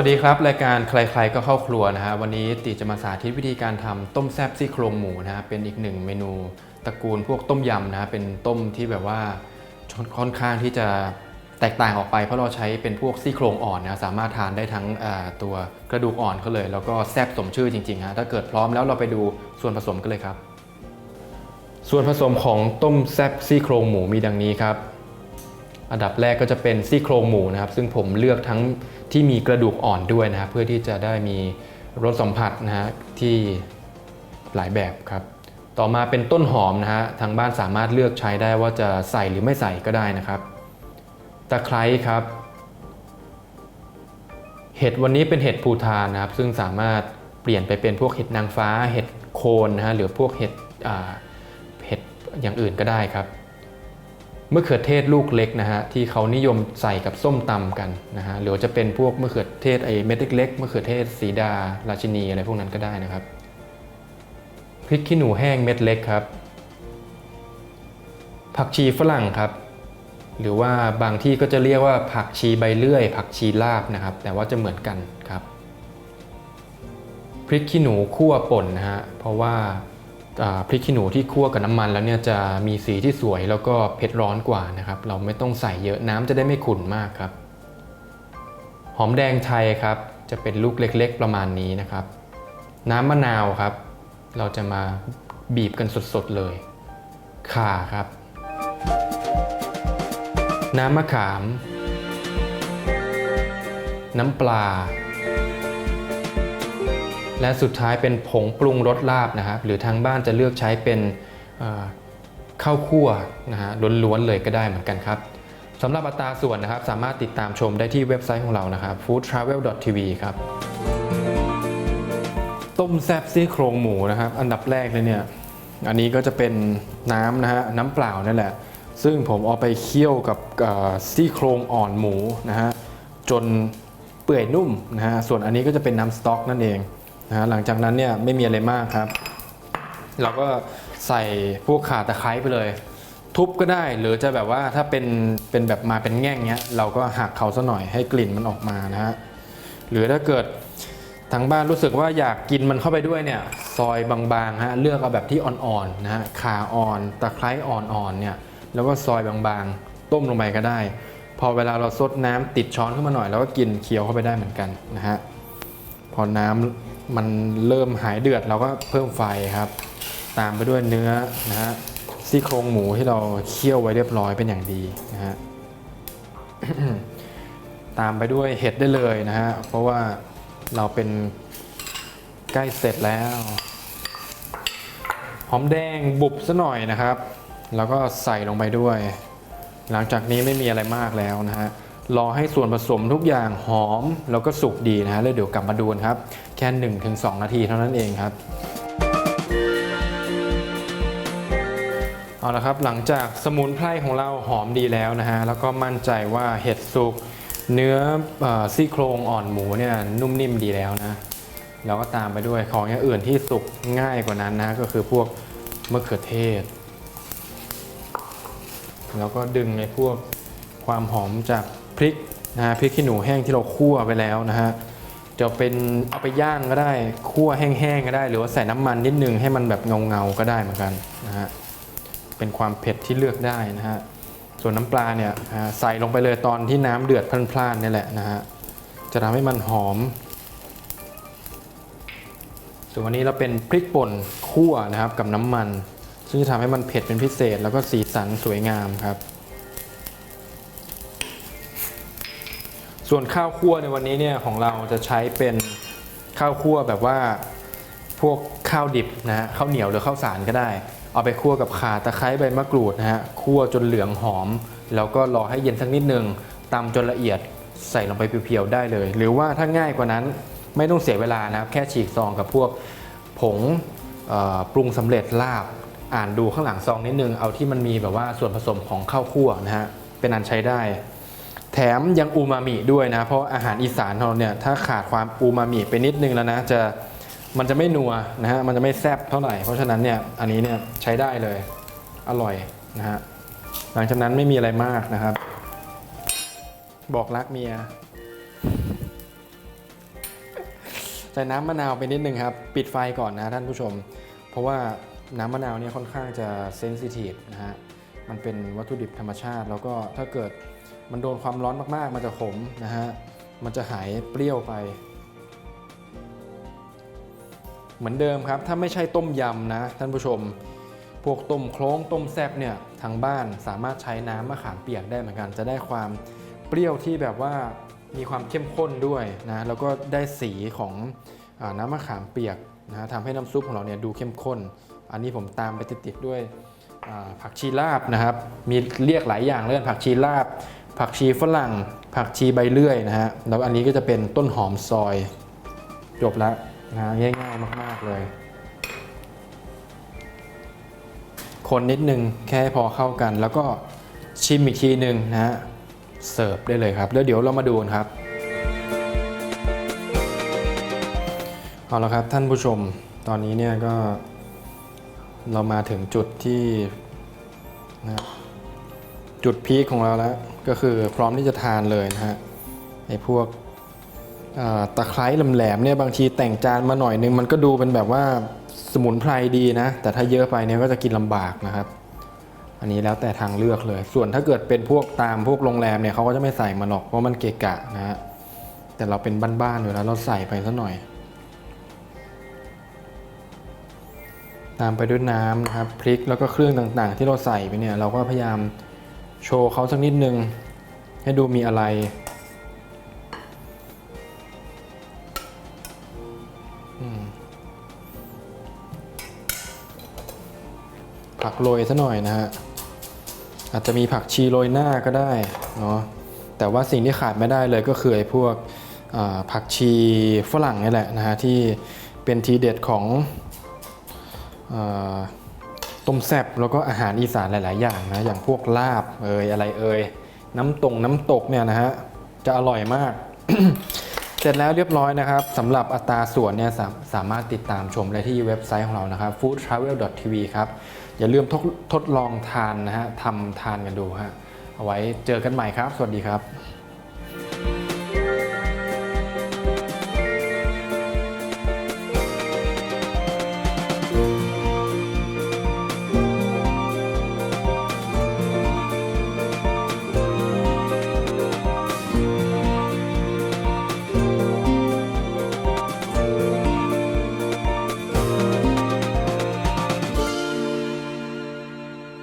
วัสดีครับ รายการใครๆก็เข้าครัวนะฮะวันนี้ติจะมาสาธิตวิธีการทำต้มแซ่บซี่โครงหมูนะฮะเป็นอีกหนึ่งเมนูตระกูลพวกต้มยำนะฮะเป็นต้มที่แบบว่าค่อนข้างที่จะแตกต่างออกไป เพราะเราใช้เป็นพวกซี่โครงอ่อนนะสามารถทานได้ทั้งตัวกระดูกอ่อนเขาเลย แล้วก็แซ่บสมชื่อจริงๆฮะถ้าเกิดพร้อมแล้วเราไปดูส่วนผสมกันเลยครับ ส่วนผสมของต้มแซ่บซี่โครงหมูมีดังนี้ครับ อันดับแรกก็จะเป็นซี่โครงหมูนะครับ ซึ่งผมเลือกทั้งที่มีกระดูกอ่อนด้วยนะครับเพื่อที่จะได้มีรสสัมผัสนะฮะที่หลายแบบครับ ต่อมาเป็นต้นหอมนะฮะทางบ้านสามารถเลือกใช้ได้ว่าจะใส่หรือไม่ใส่ก็ได้นะครับตะไคร้ครับ เห็ดวันนี้เป็นเห็ดภูทานนะครับ ซึ่งสามารถเปลี่ยนไปเป็นพวกเห็ดนางฟ้า เห็ดโคนนะฮะหรือพวกเห็ดเห็ดอย่างอื่นก็ได้ครับ มะเขือเทศลูกเล็กนะฮะที่เขานิยมใส่กับส้มตำกันนะฮะหรือจะเป็นพวกมะเขือเทศไอเม็ดเล็กๆมะเขือเทศสีดา ราชินีอะไรพวกนั้นก็ได้นะครับพริกขี้หนูแห้งเม็ดเล็กครับ ผักชีฝรั่งครับ หรือว่าบางที่ก็จะเรียกว่าผักชีใบเลื่อย ผักชีลาบนะครับ แต่ว่าจะเหมือนกันครับพริกขี้หนูคั่วป่นนะฮะเพราะว่า พริกขี้หนูที่คั่วกับน้ำมันแล้วเนี่ยจะมีสีที่สวยแล้วก็เผ็ดร้อนกว่านะครับ เราไม่ต้องใส่เยอะน้ำจะได้ไม่ขุ่นมากครับ หอมแดงไทยครับ จะเป็นลูกเล็กๆประมาณนี้นะครับ น้ำมะนาวครับ เราจะมาบีบกันสดๆเลยข่าครับ น้ำมะขาม น้ำปลา และสุดท้ายเป็นผงปรุงรสลาบนะครับหรือทางบ้านจะเลือกใช้เป็นข้าวคั่วนะฮะล้วนๆเลยก็ได้เหมือนกันครับสำหรับอัตราส่วนนะครับสามารถติดตามชมได้ที่เว็บไซต์ของเรานะครับ foodtravel.tv ครับต้มแซ่บซี่โครงหมูนะครับ อันดับแรกเลยเนี่ยอันนี้ก็จะเป็นน้ำนะฮะน้ำเปล่านั่นแหละ ซึ่งผมเอาไปเคี่ยวกับซี่โครงอ่อนหมูนะฮะจนเปื่อยนุ่มนะฮะส่วนอันนี้ก็จะเป็นน้ำสต๊อกนั่นเอง นะหลังจากนั้นเนี่ยไม่มีอะไรมากครับ เราก็ใส่พวกข่าตะไคร้ไปเลย ทุบก็ได้หรือจะแบบว่าถ้าเป็นเป็นแบบมาเป็นแง่งเงี้ยเราก็หักเขาซะหน่อยให้กลิ่นมันออกมานะฮะหรือถ้าเกิดทางบ้านรู้สึกว่าอยากกินมันเข้าไปด้วยเนี่ยซอยบางๆฮะเลือกเอาแบบที่อ่อนๆนะฮะขาอ่อนตะไคร้อ่อนๆเนี่ยแล้วก็ซอยบางๆ ต้มลงไปก็ได้ พอเวลาเราซดน้ำติดช้อนขึ้นมาหน่อย แล้วก็กินเคี้ยวเข้าไปได้เหมือนกันนะฮะพอน้ำ มันเริ่มหายเดือดเราก็เพิ่มไฟครับ ตามไปด้วยเนื้อนะฮะซี่โครงหมูที่เราเคี่ยวไว้เรียบร้อยเป็นอย่างดีนะฮะตามไปด้วยเห็ดได้เลยนะฮะเพราะว่าเราเป็นใกล้เสร็จแล้วหอมแดงบุบซะหน่อยนะครับ แล้วก็ใส่ลงไปด้วย หลังจากนี้ไม่มีอะไรมากแล้วนะฮะ รอให้ส่วนผสมทุกอย่างหอมแล้วก็สุกดีนะฮะแล้วเดี๋ยวกลับมาดูนครับ แค่ 1-2 นาทีเท่านั้นเองครับเอาละครับหลังจากสมุนไพรของเราหอมดีแล้วนะฮะแล้วก็มั่นใจว่าเห็ดสุกเนื้อเออซี่โครงอ่อนหมูเนี่ยนุ่มนิ่มดีแล้วนะแล้วก็ตามไปด้วยของอย่างอื่นที่สุกง่ายกว่านั้นนะก็คือพวกมะเขือเทศ แล้วก็ดึงในพวกความหอมจาก พริกนะฮะพริกขี้หนูแห้งที่เราคั่วไปแล้วนะฮะจะเป็นเอาไปย่างก็ได้คั่วแห้งๆก็ได้ หรือว่าใส่น้ำมันนิดนึงให้มันแบบเงาๆก็ได้เหมือนกันนะฮะเป็นความเผ็ดที่เลือกได้นะฮะส่วนน้ำปลาเนี่ยใส่ลงไปเลยตอนที่น้ำเดือดพล่านๆนี่แหละนะฮะจะทำให้มันหอมส่วนวันนี้เราเป็นพริกป่นคั่วนะครับกับน้ำมัน ซึ่งจะทำให้มันเผ็ดเป็นพิเศษ แล้วก็สีสันสวยงามครับ ส่วนข้าวคั่วในวันนี้เนี่ยของเราจะใช้เป็นข้าวคั่วแบบว่าพวกข้าวดิบนะฮะข้าวเหนียวหรือข้าวสารก็ได้ เอาไปคั่วกับข่าตะไคร้ใบมะกรูดนะฮะคั่วจนเหลืองหอม แล้วก็รอให้เย็นสักนิดนึงตำจนละเอียดใส่ลงไปเพียวๆได้เลย หรือว่าถ้าง่ายกว่านั้นไม่ต้องเสียเวลานะครับแค่ฉีกซองกับพวกผงปรุงสำเร็จลาบอ่านดูข้างหลังซองนิดนึงเอาที่มันมีแบบว่าส่วนผสมของข้าวคั่วนะฮะเป็นอันใช้ได้ แถมยังอูมามิด้วยนะ เพราะอาหารอีสานเราเนี่ยถ้าขาดความอูมามิไปนิดนึงแล้วนะจะมันจะไม่นัวนะฮะมันจะไม่แซ่บเท่าไหร่เพราะฉะนั้นเนี่ยอันนี้เนี่ยใช้ได้เลยอร่อยนะฮะหลังจากนั้นไม่มีอะไรมากนะครับ บอกรักเมียใส่น้ำมะนาวไปนิดนึงครับ ปิดไฟก่อนนะท่านผู้ชม เพราะว่าน้ำมะนาวเนี่ยค่อนข้างจะเซนซิทีฟนะฮะมันเป็นวัตถุดิบธรรมชาติ แล้วก็ถ้าเกิด มันโดนความร้อนมากๆ มันจะขมนะฮะ มันจะหายเปรี้ยวไป เหมือนเดิมครับ ถ้าไม่ใช่ต้มยำนะท่านผู้ชม พวกต้มโคล้งต้มแซบเนี่ยทางบ้านสามารถใช้น้ำมะขามเปียกได้เหมือนกัน จะได้ความเปรี้ยวที่แบบว่ามีความเข้มข้นด้วยนะ แล้วก็ได้สีของอน้ำมะขามเปียกนะทำให้น้ำซุปของเราเนี่ยดูเข้มข้น อันนี้ผมตามไปติดๆด้วยผักชีลาบนะครับ มีเรียกหลายอย่างเลยผักชีลาบ ผักชีฝรั่ง ผักชีใบเลื่อยนะฮะ แล้วอันนี้ก็จะเป็นต้นหอมซอย จบแล้วนะง่ายๆมาก ๆ เลย คนนิดนึงแค่พอเข้ากัน แล้วก็ชิมอีกทีหนึ่งนะฮะ เสิร์ฟได้เลยครับ แล้วเดี๋ยวเรามาดูกันครับ เอาละครับท่านผู้ชม ตอนนี้เนี่ยก็เรามาถึงจุดที่นะ จุดพีคของเราแล้ว ก็คือพร้อมที่จะทานเลยนะฮะไอ้พวกตะไคร้แหลมๆเนี่ยบางทีแต่งจานมาหน่อยนึงมันก็ดูเป็นแบบว่าสมุนไพรดีนะ แต่ถ้าเยอะไปเนี่ยก็จะกินลำบากนะครับ อันนี้แล้วแต่ทางเลือกเลย ส่วนถ้าเกิดเป็นพวกตามพวกโรงแรมเนี่ยเขาก็จะไม่ใส่มาหรอกเพราะมันเกะกะนะฮะแต่เราเป็นบ้านๆอยู่แล้วเราใส่ไปสักหน่อย ตามไปด้วยน้ำนะครับพริกแล้วก็เครื่องต่างๆ ที่เราใส่ไปเนี่ยเราก็พยายาม โชว์เขาสักนิดนึง ให้ดูมีอะไร ผักโรยซะหน่อยนะฮะ อาจจะมีผักชีโรยหน้าก็ได้เนาะแต่ว่าสิ่งที่ขาดไม่ได้เลยก็คือไอ้พวกผักชีฝรั่งนี่แหละนะฮะที่เป็นทีเด็ดของอ ต้มแซบแล้วก็อาหารอีสานหลาย ๆ อย่างนะอย่างพวกลาบเอยอะไรเอยน้ำตรงน้ำตกเนี่ยนะฮะจะอร่อยมาก เสร็จแล้วเรียบร้อยนะครับสำหรับอัตราส่วนเนี่ยสาสามารถติดตามชมได้ที่เว็บไซต์ของเรานะครับ foodtravel.tv ครับอย่าลืมทดทดลองทานนะฮะทำทานกันดูฮะเอาไว้เจอกันใหม่ครับ สวัสดีครับ